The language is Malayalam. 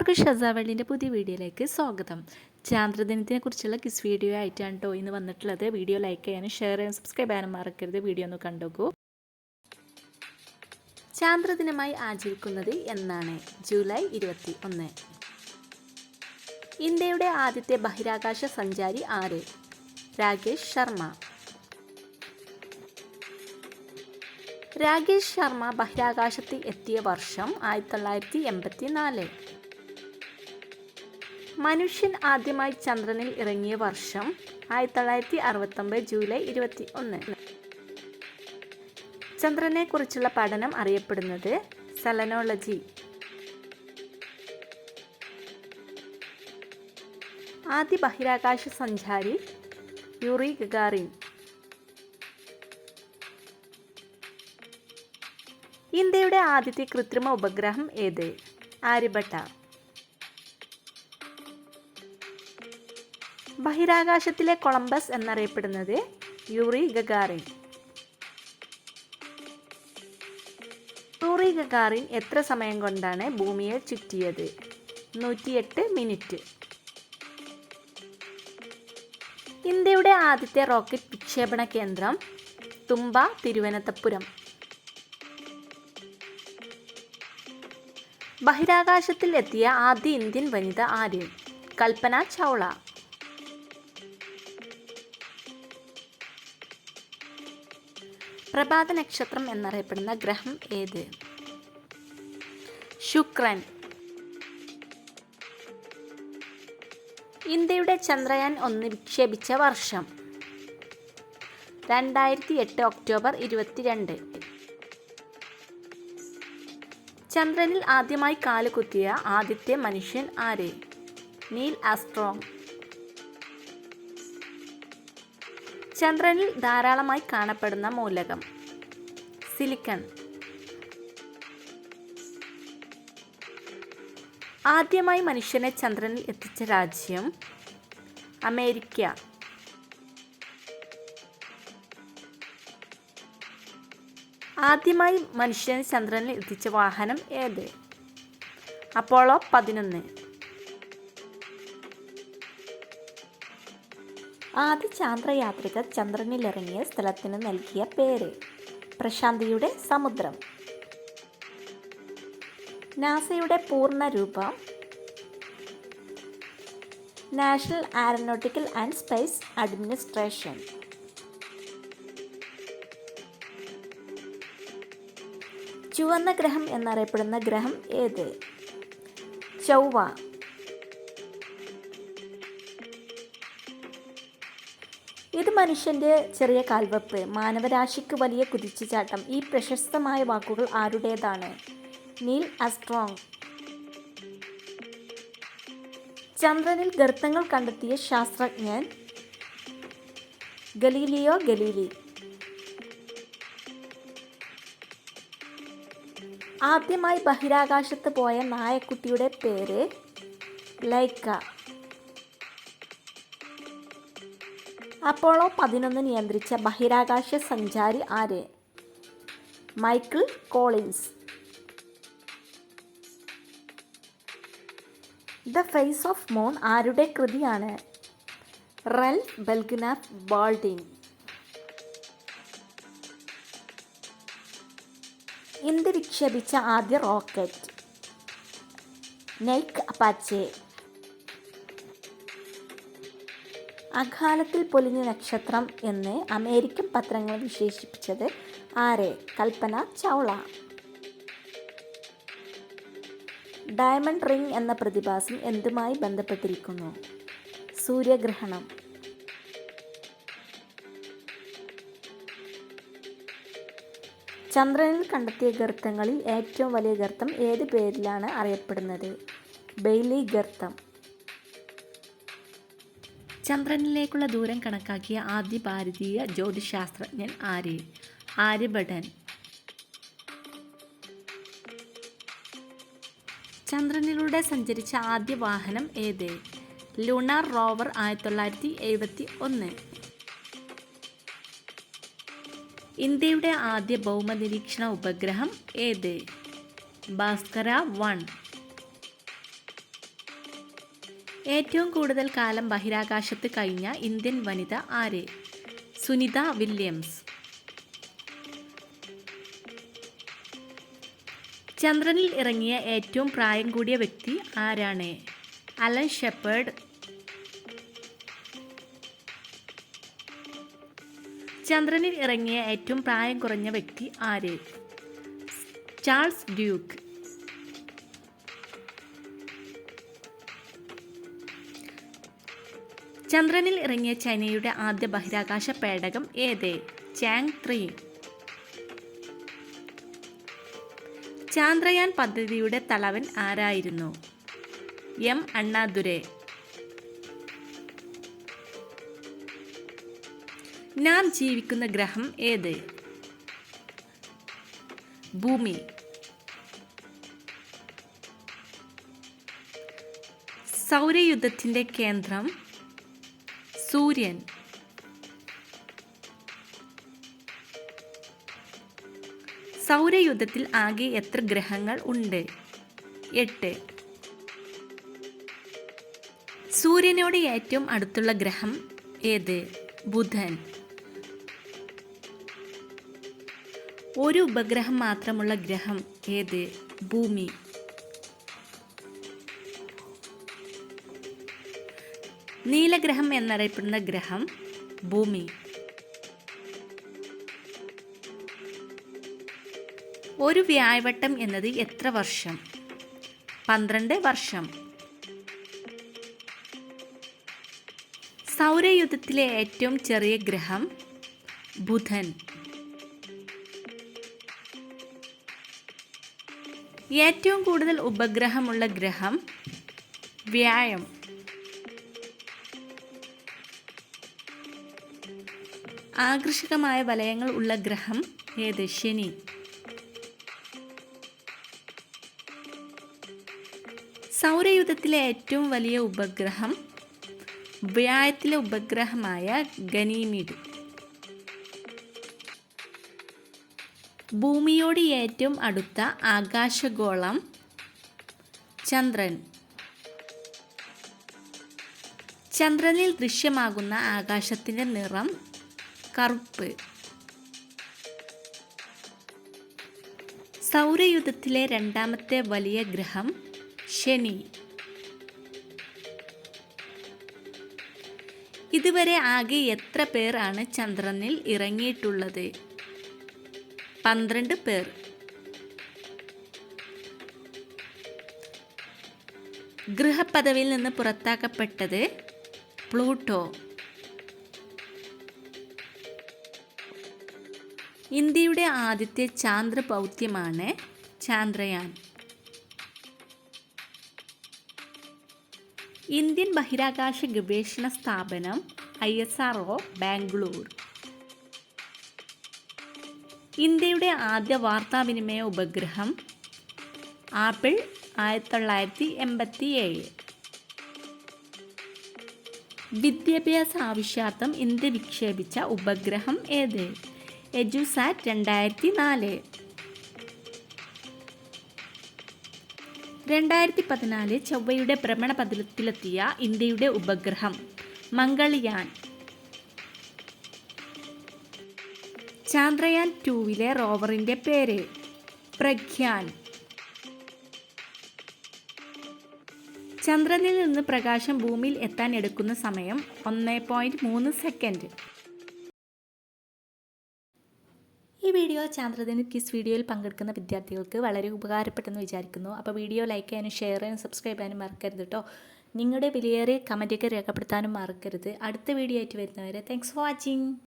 എല്ലാവർക്കും ഷസാവള്ളിന്റെ പുതിയ വീഡിയോയിലേക്ക് സ്വാഗതം. ചാന്ദ്രദിനത്തിനെ കുറിച്ചുള്ള കിസ് വീഡിയോ ആയിട്ടാണ് കേട്ടോ ഇന്ന് വന്നിട്ടുള്ളത്. വീഡിയോ ലൈക്ക് ചെയ്യാനും ഷെയർ ചെയ്യാനും സബ്സ്ക്രൈബ് ചെയ്യാനും മറക്കരുത്. വീഡിയോ ഒന്ന് കണ്ടോക്കൂ. ചാന്ദ്രദിനമായി ആചരിക്കുന്നത് എന്നാണ്. ജൂലൈ ഇരുപത്തി ഒന്ന് ഇന്ത്യയുടെ ആദ്യത്തെ ബഹിരാകാശ സഞ്ചാരി ആര്? രാകേഷ് ശർമ്മ. രാകേഷ് ശർമ്മ ബഹിരാകാശത്തിൽ എത്തിയ വർഷം ആയിരത്തി തൊള്ളായിരത്തി എൺപത്തി നാല് മനുഷ്യൻ ആദ്യമായി ചന്ദ്രനിൽ ഇറങ്ങിയ വർഷം ആയിരത്തി തൊള്ളായിരത്തി അറുപത്തൊമ്പത് ജൂലൈ ഇരുപത്തി ഒന്ന് ചന്ദ്രനെ കുറിച്ചുള്ള പഠനം അറിയപ്പെടുന്നത് സെലനോളജി. ആദ്യ ബഹിരാകാശ സഞ്ചാരി യൂറി ഗഗാറിൻ. ഇന്ത്യയുടെ ആദ്യത്തെ കൃത്രിമ ഉപഗ്രഹം ഏത്? ആര്യഭട്ട. ബഹിരാകാശത്തിലെ കൊളംബസ് എന്നറിയപ്പെടുന്നത് യൂറി ഗഗാറിൻ. യൂറി ഗഗാറിൻ എത്ര സമയം കൊണ്ടാണ് ഭൂമിയെ ചുറ്റിയത്? നൂറ്റിയെട്ട് മിനിറ്റ്. ഇന്ത്യയുടെ ആദ്യത്തെ റോക്കറ്റ് വിക്ഷേപണ കേന്ദ്രം തുമ്പ തിരുവനന്തപുരം. ബഹിരാകാശത്തിൽ എത്തിയ ആദ്യ ഇന്ത്യൻ വനിത ആര്? കൽപ്പന ചൗള. പ്രഭാത നക്ഷത്രം എന്നറിയപ്പെടുന്ന ഗ്രഹം ഏത്? ശുക്രൻ. ഇന്ത്യയുടെ ചന്ദ്രയാൻ ഒന്ന് വിക്ഷേപിച്ച വർഷം. രണ്ടായിരത്തി എട്ട് ഒക്ടോബർ ഇരുപത്തിരണ്ട്. ചന്ദ്രനിൽ ആദ്യമായി കാലുകുത്തിയ ആദ്യത്തെ മനുഷ്യൻ ആര്? Neil Armstrong. ചന്ദ്രനിൽ ധാരാളമായി കാണപ്പെടുന്ന മൂലകം. സിലിക്കൺ. ആദ്യമായി മനുഷ്യനെ ചന്ദ്രനിൽ എത്തിച്ച രാജ്യം അമേരിക്ക. ആദ്യമായി മനുഷ്യനെ ചന്ദ്രനിൽ എത്തിച്ച വാഹനം ഏത്? അപ്പോളോ പതിനൊന്ന്. ആദ്യ ചാന്ദ്രയാത്രികർ ചന്ദ്രനിലിറങ്ങിയ സ്ഥലത്തിന് നൽകിയ പേര്. പ്രശാന്തിയുടെ സമുദ്രം. നാസയുടെ പൂർണ രൂപം National Aeronautical and Space Administration. ചുവന്ന ഗ്രഹം എന്നറിയപ്പെടുന്ന ഗ്രഹം ഏത്? ചൊവ്വ. ഇത് മനുഷ്യന്റെ ചെറിയ കാൽവെപ്പ്? മാനവരാശിക്ക് വലിയ കുതിച്ചുചാട്ടം. ഈ പ്രശസ്തമായ വാക്കുകൾ ആരുടേതാണ്? നീൽ അസ്ട്രോങ് ചന്ദ്രനിൽ ഗർത്തങ്ങൾ കണ്ടെത്തിയ ശാസ്ത്രജ്ഞൻ ഗലീലിയോ ഗലീലി. ആദ്യമായി ബഹിരാകാശത്ത് പോയ നായക്കുട്ടിയുടെ പേര് ലൈക്ക. അപ്പോളോ പതിനൊന്ന് നിയന്ത്രിച്ച ബഹിരാകാശ സഞ്ചാരി ആര്? Michael Collins. The face of moon ആരുടെ കൃതിയാണ്? റൽ ബെൽഗുനാഫ് ബാൾഡിൻ ഇന്ത്യ വിക്ഷേപിച്ച ആദ്യ റോക്കറ്റ്. നെയ്ക്ക് അപ്പാച്ചെ. അകാലത്തിൽ പൊലിഞ്ഞ നക്ഷത്രം എന്ന് അമേരിക്കൻ പത്രങ്ങൾ വിശേഷിപ്പിച്ചത് ആരെ? കൽപ്പന ചൗള. ഡയമണ്ട് റിംഗ് എന്ന പ്രതിഭാസം എന്തുമായി ബന്ധപ്പെട്ടിരിക്കുന്നു? സൂര്യഗ്രഹണം. ചന്ദ്രനിൽ കണ്ടെത്തിയ ഗർത്തങ്ങളിൽ ഏറ്റവും വലിയ ഗർത്തം ഏത് പേരിലാണ് അറിയപ്പെടുന്നത്? ബെയ്ലി ഗർത്തം. ചന്ദ്രനിലേക്കുള്ള ദൂരം കണക്കാക്കിയ ആദ്യ ഭാരതീയ ജ്യോതിശാസ്ത്രജ്ഞൻ ആര്? ആര്യഭടൻ. ചന്ദ്രനിലൂടെ സഞ്ചരിച്ച ആദ്യ വാഹനം ഏത്? ലുണാർ റോവർ ആയിരത്തി തൊള്ളായിരത്തി എഴുപത്തി ഒന്ന്. ഇന്ത്യയുടെ ആദ്യ ഭൗമനിരീക്ഷണ ഉപഗ്രഹം ഏത്? ഭാസ്കര വൺ. ഏറ്റവും കൂടുതൽ കാലം ബഹിരാകാശത്ത് കഴിഞ്ഞ ഇന്ത്യൻ വനിത ആര്? സുനിത വില്യംസ്. ചന്ദ്രനിൽ ഇറങ്ങിയ ഏറ്റവും പ്രായം കൂടിയ വ്യക്തി ആരാണ്? Alan Shepard. ചന്ദ്രനിൽ ഇറങ്ങിയ ഏറ്റവും പ്രായം കുറഞ്ഞ വ്യക്തി ആര്? Charles Duke. ചന്ദ്രനിൽ ഇറങ്ങിയ ചൈനയുടെ ആദ്യ ബഹിരാകാശ പേടകം ഏത്? Chang three. ചാന്ദ്രയാൻ പദ്ധതിയുടെ തലവൻ ആരായിരുന്നു? എം. അണ്ണാദുരെ. നാം ജീവിക്കുന്ന ഗ്രഹം ഏത്? ഭൂമി. സൗരയുദ്ധത്തിന്റെ കേന്ദ്രം സൂര്യൻ. സൗരയുദ്ധത്തിൽ ആകെ എത്ര ഗ്രഹങ്ങൾ ഉണ്ട്? എട്ട്. സൂര്യനോട് ഏറ്റവും അടുത്തുള്ള ഗ്രഹം ഏത്? ബുധൻ. ഒരു ഉപഗ്രഹം മാത്രമുള്ള ഗ്രഹം ഏത്? ഭൂമി. നീലഗ്രഹം എന്നറിയപ്പെടുന്ന ഗ്രഹം ഭൂമി. ഒരു വ്യാഴവട്ടം എന്നത് എത്ര വർഷം? പന്ത്രണ്ട് വർഷം. സൗരയുദ്ധത്തിലെ ഏറ്റവും ചെറിയ ഗ്രഹം ബുധൻ. ഏറ്റവും കൂടുതൽ ഉപഗ്രഹമുള്ള ഗ്രഹം വ്യാഴം. ആകർഷകമായ വലയങ്ങൾ ഉള്ള ഗ്രഹം ഏത് ശനി. സൗരയുധത്തിലെ ഏറ്റവും വലിയ ഉപഗ്രഹം വ്യായത്തിലെ ഉപഗ്രഹമായ ഗനീമിഡ്. ഭൂമിയോട് ഏറ്റവും അടുത്ത ആകാശഗോളം ചന്ദ്രൻ. ചന്ദ്രനിൽ ദൃശ്യമാകുന്ന ആകാശത്തിന്റെ നിറം കറുപ്പ്. സൗരയുധത്തിലെ രണ്ടാമത്തെ വലിയ ഗ്രഹം ശനി. ഇതുവരെ ആകെ എത്ര പേർ ആണ് ചന്ദ്രനിൽ ഇറങ്ങിയിട്ടുള്ളത്? പന്ത്രണ്ട് പേർ. ഗൃഹപദവിയിൽ നിന്ന് പുറത്താക്കപ്പെട്ടത് പ്ലൂട്ടോ. ഇന്ത്യയുടെ ആദ്യത്തെ ചാന്ദ്ര ദൗത്യമാണ് ചാന്ദ്രയാൻ. ഇന്ത്യൻ ബഹിരാകാശ ഗവേഷണ സ്ഥാപനം I S R O Bangalore. ഇന്ത്യയുടെ ആദ്യ വാർത്താവിനിമയ ഉപഗ്രഹം ആപ്പിൾ ആയിരത്തി തൊള്ളായിരത്തി എൺപത്തി ഏഴ് വിദ്യാഭ്യാസ ആവശ്യാർത്ഥം ഇന്ത്യ വിക്ഷേപിച്ച ഉപഗ്രഹം ഏത്? എജുസാറ്റ് രണ്ടായിരത്തി നാല് രണ്ടായിരത്തി പതിനാല് ചൊവ്വയുടെ ഭ്രമണ പതിലത്തിലെത്തിയ ഇന്ത്യയുടെ ഉപഗ്രഹം മംഗൾയാൻ. ചാന്ദ്രയാൻ ടൂവിലെ റോവറിന്റെ പേര് പ്രഖ്യാൻ ചന്ദ്രനിൽ നിന്ന് പ്രകാശം ഭൂമിയിൽ എത്താൻ എടുക്കുന്ന സമയം ഒന്ന് പോയിന്റ് മൂന്ന് സെക്കൻഡ്. ഈ വീഡിയോ ചാന്ദ്രദിന കിസ് വീഡിയോയിൽ പങ്കെടുക്കുന്ന വിദ്യാർത്ഥികൾക്ക് വളരെ ഉപകാരപ്പെട്ടെന്ന് വിചാരിക്കുന്നു. അപ്പോൾ വീഡിയോ ലൈക്ക് ചെയ്യാനും ഷെയർ ചെയ്യാനും സബ്സ്ക്രൈബ് ചെയ്യാനും മറക്കരുത് കേട്ടോ നിങ്ങളുടെ വിലയേറിയ കമന്റൊക്കെ രേഖപ്പെടുത്താനും മറക്കരുത്. അടുത്ത വീഡിയോ ആയിട്ട് വരുന്നവരെ താങ്ക്സ് ഫോർ വാച്ചിങ്